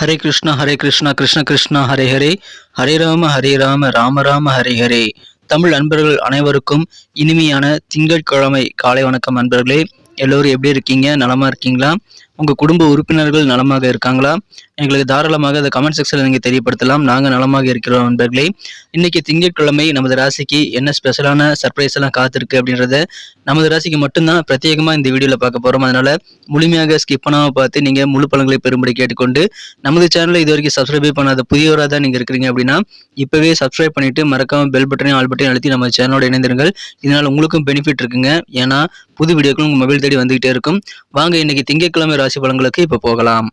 ஹரே கிருஷ்ணா ஹரே கிருஷ்ணா கிருஷ்ண கிருஷ்ணா ஹரே ஹரே. ஹரே ராம ஹரே ராம ராம ராம ஹரே ஹரே. தமிழ் அன்பர்கள் அனைவருக்கும் இனிமையான திங்கட்கிழமை காலை வணக்கம் அன்பர்களே. எல்லோரும் எப்படி இருக்கீங்க? நலமா இருக்கீங்களா? உங்கள் குடும்ப உறுப்பினர்கள் நலமாக இருக்காங்களா? எங்களுக்கு தாராளமாக அதை கமெண்ட் செக்ஷனில் நீங்கள் தெரியப்படுத்தலாம். நாங்கள் நலமாக இருக்கிறோம் நண்பர்களே. இன்றைக்கி திங்கட்கிழமை நமது ராசிக்கு என்ன ஸ்பெஷலான சர்ப்ரைஸ் எல்லாம் காத்திருக்கு அப்படின்றத நமது ராசிக்கு மட்டும்தான் பிரத்யேகமாக இந்த வீடியோவில் பார்க்க போகிறோம் அதனால் முழுமையாக ஸ்கிப் பண்ணாமல் பார்த்து நீங்கள் முழு பழங்களை பெரும்படி கேட்டுக்கொண்டு நமது சேனலை இது வரைக்கும் சப்ஸ்கிரைப் பண்ணாத புதியவராக தான் நீங்கள் இருக்கிறீங்க அப்படின்னா இப்போவே சப்ஸ்கிரைப் பண்ணிட்டு மறக்காமல் பெல் பட்டனையும் ஆல் பட்டனையும் அழுத்தி நம்ம சேனலோட இணைந்திருங்கள். இதனால் உங்களுக்கும் பெனிஃபிட் இருக்குங்க. ஏன்னா புது வீடியோக்கள் உங்கள் மொபைல் தேடி வந்துகிட்டே இருக்கும். வாங்க இன்னைக்கு திங்கட்கிழமை ராசி பலன்களுக்கு இப்போ போகலாம்.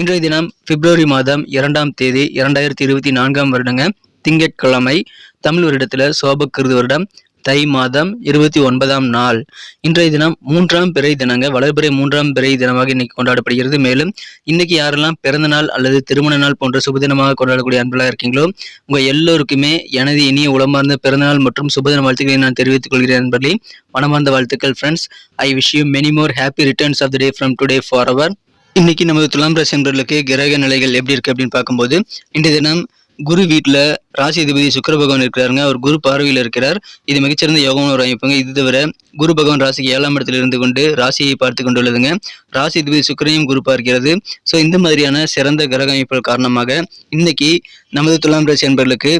இன்றைய தினம் பிப்ரவரி மாதம் இரண்டாம் தேதி இரண்டாயிரத்தி இருபத்தி நான்காம் வருடங்க திங்கட்கிழமை தமிழ் வருடத்துல சோபக்கிருது வருடம். தை மாதம் இருபத்தி ஒன்பதாம் நாள். இன்றைய தினம் மூன்றாம் பிறை தினங்க வளர்பிறை மூன்றாம் பிறை தினமாக இன்னைக்கு கொண்டாடப்படுகிறது. மேலும் இன்னைக்கு யாரெல்லாம் பிறந்த நாள் அல்லது திருமண நாள் போன்ற சுபதினமாக கொண்டாடக்கூடிய அன்பர்களாக இருக்கீங்களோ உங்க எல்லோருக்குமே எனது இனிய உளமார்ந்த பிறந்தநாள் மற்றும் சுபதின வாழ்த்துக்களை நான் தெரிவித்துக் கொள்கிறேன் நண்பர்களே மனமார்ந்த வாழ்த்துக்கள் friends I wish you many more happy returns of the day from today for our இன்னைக்கு நமது துலாம் ராசி என்பவர்களுக்கு கிரக நிலைகள் எப்படி இருக்கு அப்படின்னு பார்க்கும்போது இன்றைய தினம் குரு வீட்டில் ராசி அதிபதி சுக்கிர பகவான் இருக்கிறாருங்க. அவர் குரு பார்வையில் இருக்கிறார். இது மிகச்சிறந்த யோகம்னு ஒரு அமைப்புங்க. இது தவிர குரு பகவான் ராசிக்கு ஏழாம் இடத்துல இருந்து கொண்டு ராசியை பார்த்து கொண்டுள்ளதுங்க. ராசி அதிபதி சுக்கிரையும் குரு பார்க்கிறது. ஸோ இந்த மாதிரியான சிறந்த கிரக அமைப்புகள் காரணமாக இன்னைக்கு நமது துலாம் ராசி என்பர்களுக்கு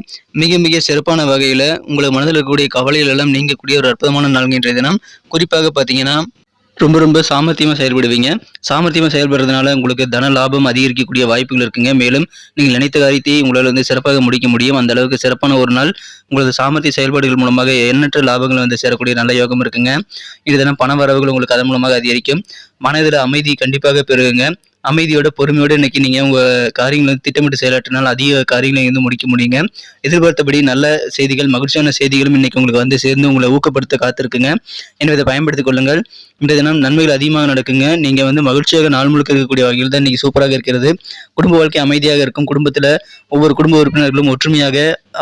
மிக மிக சிறப்பான வகையில் உங்களுக்கு மனதில் இருக்கக்கூடிய கவலைகள் எல்லாம் நீங்கக்கூடிய ஒரு அற்புதமான நாள்கின்ற தினம். குறிப்பாக பார்த்தீங்கன்னா ரொம்ப ரொம்ப சாமர்த்தியமாக செயல்படுவீங்க. சாமர்த்தியமாக செயல்படுறதுனால உங்களுக்கு தன லாபம் அதிகரிக்கக்கூடிய வாய்ப்புகள் இருக்குங்க. மேலும் நீங்கள் நினைத்த காரியத்தையும் உங்களால் வந்து சிறப்பாக முடிக்க முடியும். அந்த அளவுக்கு சிறப்பான ஒரு நாள் உங்களது சாமர்த்திய செயல்பாடுகள் மூலமாக எண்ணற்ற லாபங்கள் வந்து சேரக்கூடிய நல்ல யோகம் இருக்குங்க. இது தினம் பண வரவுகள் உங்களுக்கு அதன் மூலமாக அதிகரிக்கும். மனதில் அமைதி கண்டிப்பாக பெருகுங்க. அமைதியோட பொறுமையோட இன்னைக்கு நீங்க உங்க காரியங்களை வந்து திட்டமிட்டு செயலாற்றினால் அதிக காரியங்களை வந்து முடிக்க முடியுங்க. எதிர்பார்த்தபடி நல்ல செய்திகள் மகிழ்ச்சியான செய்திகளும் இன்னைக்கு உங்களுக்கு வந்து சேர்ந்து உங்களை ஊக்கப்படுத்த காத்திருக்குங்க. எனவே இதை பயன்படுத்திக் கொள்ளுங்கள். இந்த தினம் நன்மைகள் அதிகமாக நடக்குங்க. நீங்க வந்து மகிழ்ச்சியாக நாள் முழுக்க இருக்கக்கூடிய வகையில் தான் இன்னைக்கு சூப்பராக இருக்கிறது. குடும்ப வாழ்க்கை அமைதியாக இருக்கும். குடும்பத்துல ஒவ்வொரு குடும்ப உறுப்பினர்களும் ஒற்றுமையாக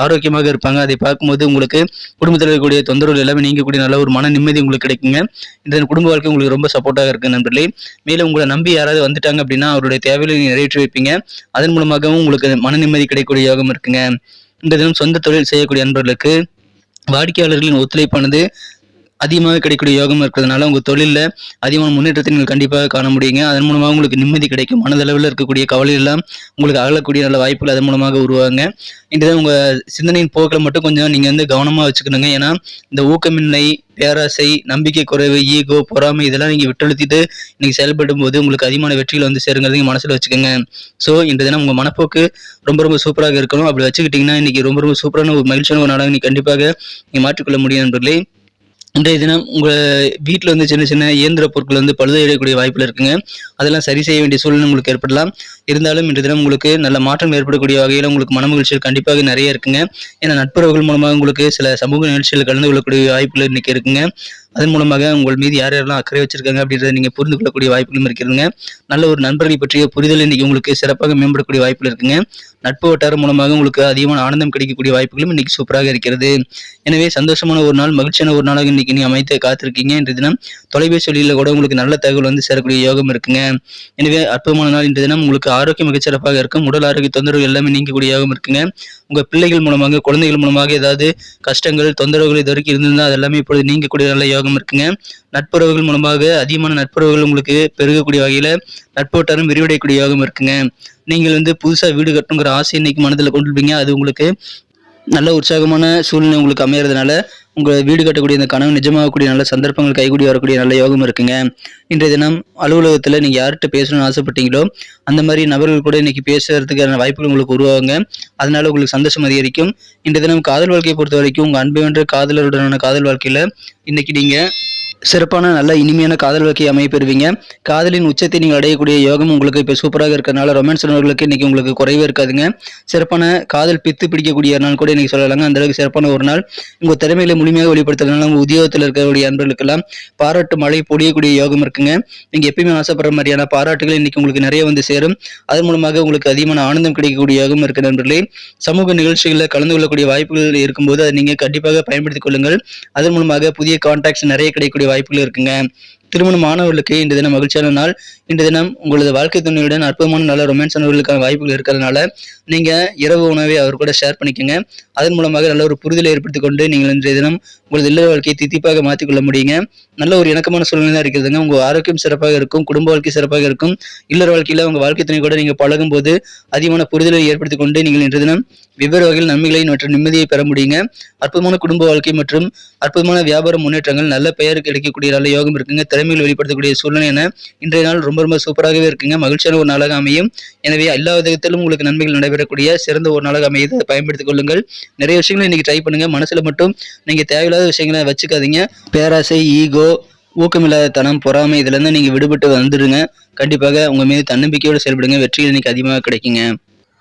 ஆரோக்கியமாக இருப்பாங்க. அதை பார்க்கும்போது உங்களுக்கு குடும்பத்தில் இருக்கக்கூடிய தொந்தரவுகள் எல்லாமே நீங்கக்கூடிய நல்ல ஒரு மன நிம்மதி உங்களுக்கு கிடைக்குங்க. இந்த குடும்ப வாழ்க்கை உங்களுக்கு ரொம்ப சப்போர்ட்டாக இருக்கு நண்பர்களே. மேலும் உங்களை நம்பி யாராவது வந்துட்டாங்க அப்படி அவருடைய தேவைகளை நீங்க நிறைவேற்றி வைப்பீங்க. அதன் மூலமாகவும் உங்களுக்கு மன நிம்மதி கிடைக்கக்கூடிய யோகம் இருக்குங்க. இந்த தினம் சொந்த தொழில் செய்யக்கூடிய நண்பர்களுக்கு வாடிக்கையாளர்களின் ஒத்துழைப்பானது அதிகமாக கிடைக்கக்கூடிய யோகம் இருக்கிறதுனால உங்கள் தொழிலில் அதிகமான முன்னேற்றத்தை நீங்கள் கண்டிப்பாக காண முடியுங்க. அதன் மூலமாக உங்களுக்கு நிம்மதி கிடைக்கும். மனதளவில் இருக்கக்கூடிய கவலையெல்லாம் உங்களுக்கு அகலக்கூடிய நல்ல வாய்ப்புகள் அதன் மூலமாக உருவாங்க இந்த உங்கள் சிந்தனையின் போக்கில் மட்டும் கொஞ்சம் நீங்கள் வந்து கவனமாக வச்சுக்கணுங்க. ஏன்னா இந்த ஊக்கமின்மை பேராசை நம்பிக்கை குறைவு ஈகோ பொறாமை இதெல்லாம் நீங்கள் விட்டழுத்திட்டு நீங்கள் செயல்படும் போது உங்களுக்கு அதிகமான வெற்றிகள் வந்து சேருங்கிறது நீங்கள் மனசில் வச்சுக்கோங்க. ஸோ இந்த தினம் உங்கள் மனப்போக்கு ரொம்ப ரொம்ப சூப்பராக இருக்கணும். அப்படி வச்சுக்கிட்டிங்கன்னா இன்றைக்கி ரொம்ப ரொம்ப சூப்பரான ஒரு மகிழ்ச்சியான ஒரு நாளாக நீங்கள் கண்டிப்பாக நீங்கள் மாற்றிக்கொள்ள முடியும் நண்பர்களே. இன்றைய தினம் உங்கள் வீட்டில் வந்து சின்ன சின்ன இயந்திர பொருட்கள் வந்து பழுதடையக்கூடிய வாய்ப்பில் இருக்குங்க. அதெல்லாம் சரி செய்ய வேண்டிய சூழ்நிலை உங்களுக்கு ஏற்படலாம். இருந்தாலும் இன்றைய தினம் உங்களுக்கு நல்ல மாற்றம் ஏற்படக்கூடிய வகையில் உங்களுக்கு மன மகிழ்ச்சிகள் கண்டிப்பாக நிறைய இருக்குங்க. ஏன்னா நட்புறவுகள் மூலமாக உங்களுக்கு சில சமூக நிகழ்ச்சிகள் கலந்து கொள்ளக்கூடிய வாய்ப்புகள் இன்னைக்கு இருக்குங்க. அதன் மூலமாக உங்கள் மீது யார் யாரெல்லாம் அக்கறை வச்சிருக்காங்க அப்படின்றத நீங்கள் புரிந்து கொள்ளக்கூடிய வாய்ப்புகளும் இருக்கிறதுங்க. நல்ல ஒரு நண்பர்களை பற்றிய புரிதல் இன்னைக்கு உங்களுக்கு சிறப்பாக மேம்படக்கூடிய வாய்ப்புகள் இருக்குங்க. நட்பு வட்டாரம் மூலமாக உங்களுக்கு அதிகமான ஆனந்தம் கிடைக்கக்கூடிய வாய்ப்புகளும் இன்னைக்கு சூப்பராக இருக்கிறது. எனவே சந்தோஷமான ஒரு நாள் மகிழ்ச்சியான ஒரு நாளாக இன்னைக்கு நீ அமைத்து காத்திருக்கீங்க. இன்று தினம் தொலைபேசி வழியில் கூட உங்களுக்கு நல்ல தகவல் வந்து சேரக்கூடிய யோகம் இருக்குங்க. எனவே அற்புதமான நாள் இன்று தினம். உங்களுக்கு ஆரோக்கியம் மிகச்சிறப்பாக இருக்கும். உடல் ஆரோக்கிய தொந்தரவு எல்லாமே நீங்கக்கூடிய யோகம் இருக்குங்க. உங்கள் பிள்ளைகள் மூலமாக குழந்தைகள் மூலமாக ஏதாவது கஷ்டங்கள் தொந்தரவுகள் இது வரைக்கும் இருந்திருந்தால் அது எல்லாமே இப்பொழுது நீங்கக்கூடிய நல்ல யோகம் இருக்குங்க. நட்புறவுகள் மூலமாக அதிகமான நட்புறவுகள் உங்களுக்கு பெருகக்கூடிய வகையில நட்பு விரிவடையக்கூடிய யோகம் இருக்குங்க. நீங்கள் வந்து புதுசா வீடு கட்டணுங்கிற ஆசை இன்னைக்கு மனதில் கொண்டுருப்பீங்க அது உங்களுக்கு நல்ல உற்சாகமான சூழ்நிலை உங்களுக்கு அமையறதுனால உங்கள் வீடு கட்டக்கூடிய இந்த கனவு நிஜமாகக்கூடிய நல்ல சந்தர்ப்பங்கள் கைகூடி வரக்கூடிய நல்ல யோகம் இருக்குங்க. இன்றைய தினம் அலுவலகத்தில் நீங்கள் யார்கிட்ட பேசணும்னு ஆசைப்பட்டீங்களோ அந்த மாதிரி நபர்கள் கூட இன்னைக்கு பேசுறதுக்கான வாய்ப்புகள் உங்களுக்கு உருவாகுங்க. அதனால உங்களுக்கு சந்தோஷம் அதிகரிக்கும். இன்றைய தினம் காதல் வாழ்க்கையை பொறுத்த வரைக்கும் உங்கள் அன்பு என்ற காதலருடனான காதல் வாழ்க்கையில் இன்னைக்கு நீங்கள் சிறப்பான நல்ல இனிமையான காதல் வாழ்க்கையை அமைப்பெறுவீங்க காதலின் உச்சத்தை நீங்கள் அடையக்கூடிய யோகம் உங்களுக்கு இப்போ சூப்பராக இருக்கிறனால ரொமான்ஸ் உணர்வுகளுக்கு இன்னைக்கு உங்களுக்கு குறைவே இருக்காதுங்க. சிறப்பான காதல் பித்து பிடிக்கக்கூடிய நாள் கூட இன்னைக்கு சொல்லலாங்க. அந்த அளவுக்கு சிறப்பான ஒரு நாள். உங்கள் திறமைகளை முழுமையாக வெளிப்படுத்துறதுனால உங்கள் உத்தியோகத்தில் இருக்கக்கூடிய அன்பர்களுக்கெல்லாம் பாராட்டு மழை பொடியக்கூடிய யோகம் இருக்குங்க. நீங்கள் எப்பயுமே ஆசைப்படுற மாதிரியான பாராட்டுகள் இன்னைக்கு உங்களுக்கு நிறைய வந்து சேரும். அதன் மூலமாக உங்களுக்கு அதிகமான ஆனந்தம் கிடைக்கக்கூடிய யோகம் இருக்கு நண்பர்களே. சமூக நிகழ்ச்சிகளில் கலந்து கொள்ளக்கூடிய வாய்ப்புகள் இருக்கும்போது அதை நீங்கள் கண்டிப்பாக பயன்படுத்திக் கொள்ளுங்கள். அதன் மூலமாக புதிய கான்டாக்ட்ஸ் நிறைய கிடைக்கக்கூடிய வாய்ப்புகள் இருக்குங்க. திருமணம் மாணவர்களுக்கு இன்று தினம் மகிழ்ச்சியான நாள். இன்று தினம் உங்களது வாழ்க்கை துணையுடன் அற்புதமான நல்ல ரொமான்ஸ் உணர்வுகளுக்கான வாய்ப்புகள் இருக்கிறதுனால நீங்க இரவு உணவை அவர் கூட ஷேர் பண்ணிக்கோங்க. அதன் மூலமாக நல்ல ஒரு புரிதலை ஏற்படுத்திக் கொண்டு நீங்கள் இன்றைய தினம் உங்களது இல்லற வாழ்க்கையை தித்திப்பாக மாற்றிக்கொள்ள முடியுங்க. நல்ல ஒரு இணக்கமான சூழ்நிலை தான் இருக்கிறதுங்க. உங்க ஆரோக்கியம் சிறப்பாக இருக்கும் குடும்ப வாழ்க்கை சிறப்பாக இருக்கும். இல்லற வாழ்க்கையில உங்க வாழ்க்கை துணை கூட நீங்க பழகும் போது அதிகமான புரிதலை ஏற்படுத்திக் கொண்டு நீங்கள் இன்று தினம் வெவ்வேறு வகையில் நன்மைகளை மற்றும் நிம்மதியை பெற முடியுங்க. அற்புதமான குடும்ப வாழ்க்கை மற்றும் அற்புதமான வியாபார முன்னேற்றங்கள் நல்ல பெயர் கிடைக்கக்கூடிய நல்ல யோகம் இருக்குங்க. திறமையில் வெளிப்படுத்தக்கூடிய சூழ்நிலை என இன்றைய நாள் ரொம்ப ரொம்ப சூப்பராகவே இருக்குங்க. மகிழ்ச்சியான ஒரு நாளாக அமையும். எனவே எல்லா விதத்திலும் உங்களுக்கு நன்மைகள் நடைபெறக்கூடிய சிறந்த ஒரு நாளாக அமையதை பயன்படுத்திக் கொள்ளுங்கள். நிறைய விஷயங்களை இன்னைக்கு ட்ரை பண்ணுங்க. மனசுல மட்டும் நீங்க தேவையில்லாத விஷயங்களை வச்சுக்காதீங்க. பேராசை ஈகோ ஊக்கமில்லாத தனம் பொறாமை இதுலேருந்து நீங்கள் விடுபட்டு வந்துடுங்க. கண்டிப்பாக உங்கள் மீது தன்னம்பிக்கையோடு செயல்படுங்க. வெற்றிகள் இன்னைக்கு அதிகமாக கிடைக்குங்க.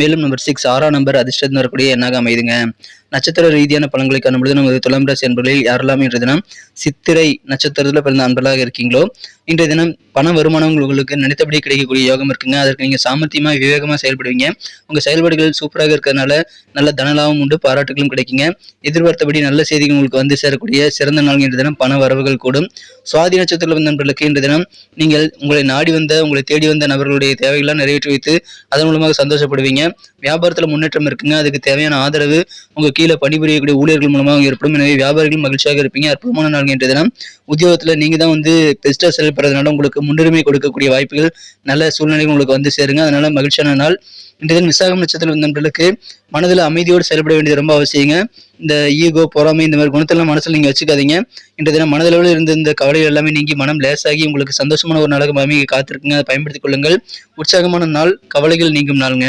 மேலும் நம்பர் சிக்ஸ் ஆறாம் நம்பர் அதிர்ஷ்டம் வரக்கூடிய எண்ணாக அமைதுங்க. நட்சத்திர ரீதியான பலன்களை காணும்பொழுது நமது துலாம் ராசி என்பவர்களில் யாரெல்லாம் இன்றைய தினம் சித்திரை நட்சத்திரத்தில் பிறந்த அன்பர்களாக இருக்கீங்களோ இன்றைய தினம் பண வருமானம் உங்களுக்கு நினைத்தபடி கிடைக்கக்கூடிய யோகம் இருக்குங்க. அதற்கு நீங்கள் சாமர்த்தியமாக விவேகமாக செயல்படுவீங்க. உங்கள் செயல்பாடுகள் சூப்பராக இருக்கிறதுனால நல்ல தனலாபம் உண்டு பாராட்டுகளும் கிடைக்குங்க. எதிர்பார்த்தபடி நல்ல செய்திகள் உங்களுக்கு வந்து சேரக்கூடிய சிறந்த நாள் இன்றைய தினம் பண வரவுகள் கூடும். சுவாதி நட்சத்திரத்தில் வந்த நண்பர்களுக்கு இன்றைய தினம் நீங்கள் உங்களை நாடி வந்த உங்களை தேடி வந்த நபர்களுடைய தேவைகள்லாம் நிறைவேற்றி வைத்து அதன் மூலமாக சந்தோஷப்படுவீங்க. வியாபாரத்தில் முன்னேற்றம் இருக்குங்க. அதுக்கு தேவையான ஆதரவு உங்கள் கீழே பணிபுரியக்கூடிய ஊழியர்கள் மூலமாக ஏற்படும். எனவே வியாபாரிகள் மகிழ்ச்சியாக இருப்பீங்க. அற்புதமான நாள் என்ற தினம். உத்தியோகத்தில் நீங்கள் தான் வந்து பெஸ்ட்டாக செயல்படுறதுனால உங்களுக்கு முன்னுரிமை கொடுக்கக்கூடிய வாய்ப்புகள் நல்ல சூழ்நிலைகள் உங்களுக்கு வந்து சேருங்க. அதனால் மகிழ்ச்சியான நாள். இன்றைய தினம் விசாகம் நட்சத்திரம் நண்பர்களுக்கு மனதில் அமைதியோடு செயல்பட வேண்டியது ரொம்ப அவசியங்க. இந்த ஈகோ பொறாமை இந்த மாதிரி குணத்தெல்லாம் மனசில் நீங்கள் வச்சுக்காதீங்க. இன்றைய தினம் மனதளவில் இருந்த இந்த கவலைகள் எல்லாமே நீங்கி மனம் லேசாகி உங்களுக்கு சந்தோஷமான ஒரு நாளாக அமைய காத்திருக்குங்க. அதை பயன்படுத்திக் கொள்ளுங்கள். உற்சாகமான நாள் கவலைகள் நீங்கும் நாளுங்க.